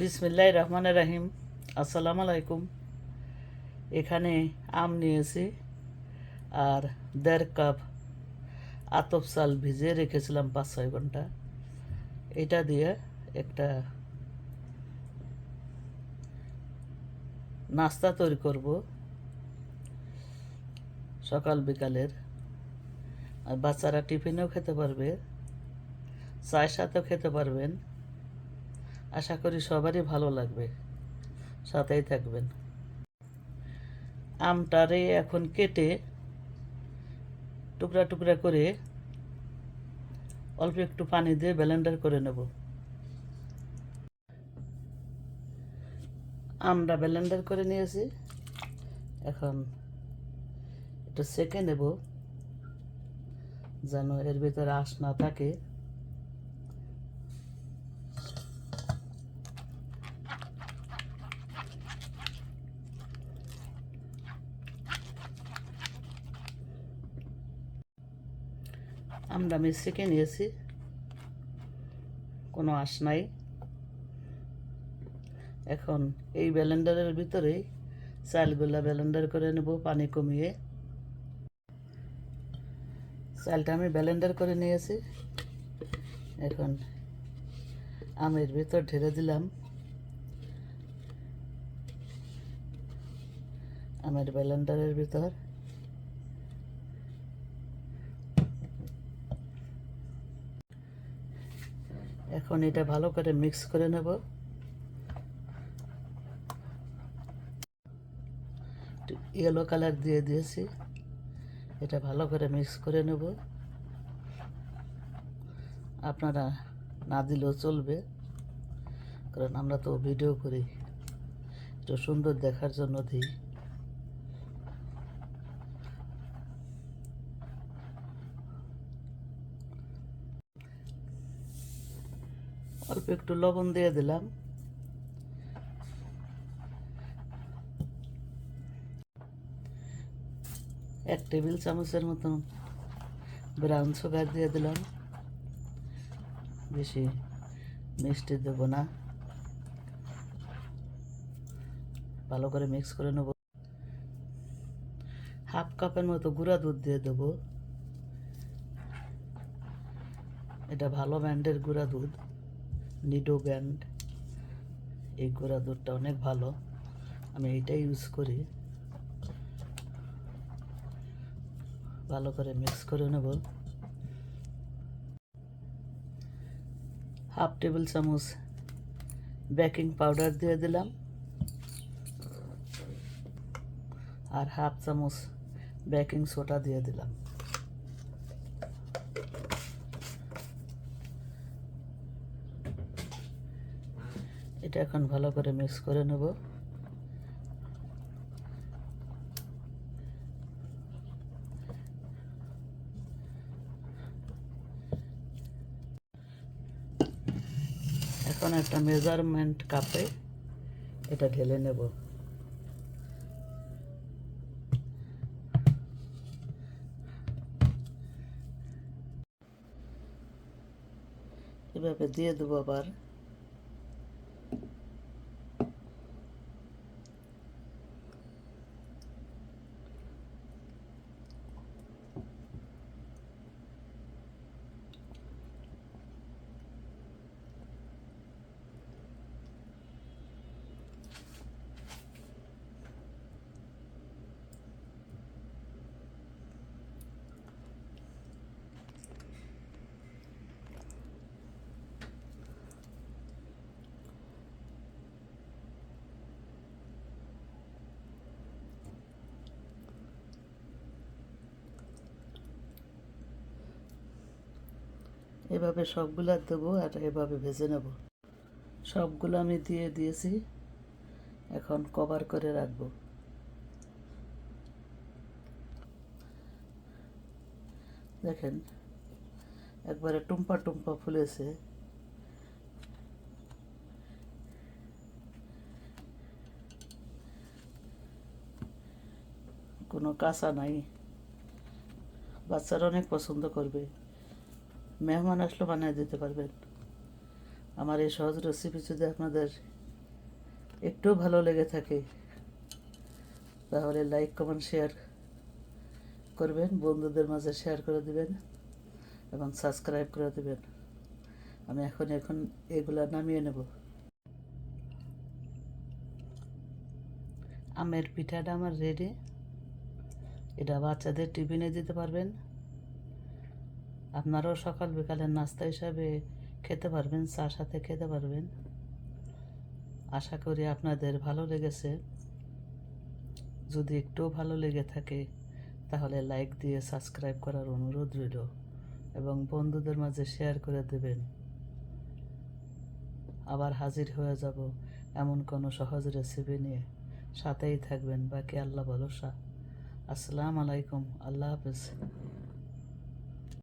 বিসমিল্লাহ রহমান রাহিম। আসসালাম আলাইকুম এখানে আম নিয়েছি আর দেড় কাপ আতপ চাল ভিজিয়ে রেখেছিলাম পাঁচ ছয় ঘণ্টা। এটা দিয়ে একটা নাস্তা তৈরি করব সকাল বিকালের। আর বাচ্চারা টিফিনেও খেতে পারবে, চায়ের সাথেও খেতে পারবেন। আশা করি সবারই ভালো লাগবে। সাথেই থাকবেন। আমটারে এখন কেটে টুকরা টুকরা করে অল্প একটু পানি দিয়ে ব্লেন্ডার করে নেব। আমরা ব্লেন্ডার করে নিয়েছি। এখন একটু সেকে নেব, যেন এর ভিতরে আঁশ না থাকে। আমরা মিস্ত্রিকে নিয়েছি। কোনো আশ নাই। এখন এই ব্লেন্ডারের ভিতরেই চালগুলা ব্যালেন্ডার করে নেব পানি কমিয়ে। চালটা আমি ব্লেন্ডার করে নিয়েছি। এখন আমের ভিতর ঢেলে দিলাম। আমের ব্যালেন্ডারের ভিতর। এখন এটা ভালো করে মিক্স করে নেব। ইয়েলো কালার দিয়ে দিয়েছি। এটা ভালো করে মিক্স করে নেব। আপনারা না দিলেও চলবে, কারণ আমরা তো ভিডিও করি। একটু সুন্দর দেখার জন্য দিই। অল্প একটু লবণ দিয়ে দিলাম। এক টেবিল চামচের মতন ব্রাউন সুগার দিয়ে দিলাম। বেশি মিষ্টি দেব না। ভালো করে মিক্স করে নেব। হাফ কাপের মতো গুঁড়া দুধ দিয়ে দেবো। এটা ভালো ব্র্যান্ডের গুঁড়া দুধ। নিডো ব্র্যান্ড এই গোড়া দুধটা অনেক ভালো। আমি এইটাই ইউজ করি। ভালো করে মিক্স করে নেব। হাফ টেবিল চামচ বেকিং পাউডার দিয়ে দিলাম। আর হাফ চামচ বেকিং সোডা দিয়ে দিলাম। এটা এখন ভালো করে মিক্স করে নেব। এখন একটা মেজারমেন্ট কাপে এটা ঢেলে নেব। এভাবে দিয়ে দেবো আবার। এভাবে সবগুলা দেবো আর এভাবে ভেজে নেব। সবগুলো আমি দিয়ে দিয়েছি। এখন কভার করে রাখব। দেখেন, একবারে টুম্পা টুম্পা ফুলেছে। কোনো কাঁচা নাই। বাচ্চারা অনেক পছন্দ করবে। মেহমান আসলে বানিয়ে দিতে পারবেন। আমার এই সহজ রেসিপি যদি আপনাদের একটু ভালো লেগে থাকে, তাহলে লাইক কমেন্ট শেয়ার করবেন, বন্ধুদের মাঝে শেয়ার করে দিবেন এবং সাবস্ক্রাইব করে দেবেন। আমি এখন এখন এগুলা নামিয়ে নেব। আমের পিঠাটা আমার রেডি এটা বাচ্চাদের টিফিনে দিতে পারবেন। আপনারাও সকাল বিকালের নাস্তা হিসাবে খেতে পারবেন চার সাথে খেতে পারবেন। আশা করি আপনাদের ভালো লেগেছে। যদি একটু ভালো লেগে থাকে, তাহলে লাইক দিয়ে সাবস্ক্রাইব করার অনুরোধ রইল এবং বন্ধুদের মাঝে শেয়ার করে দেবেন। আবার হাজির হয়ে যাব এমন কোনো সহজ রেসিপি নিয়ে। সাথেই থাকবেন, বাকি আল্লাহ ভরসা। আসসালামু আলাইকুম, আল্লাহ হাফেজ।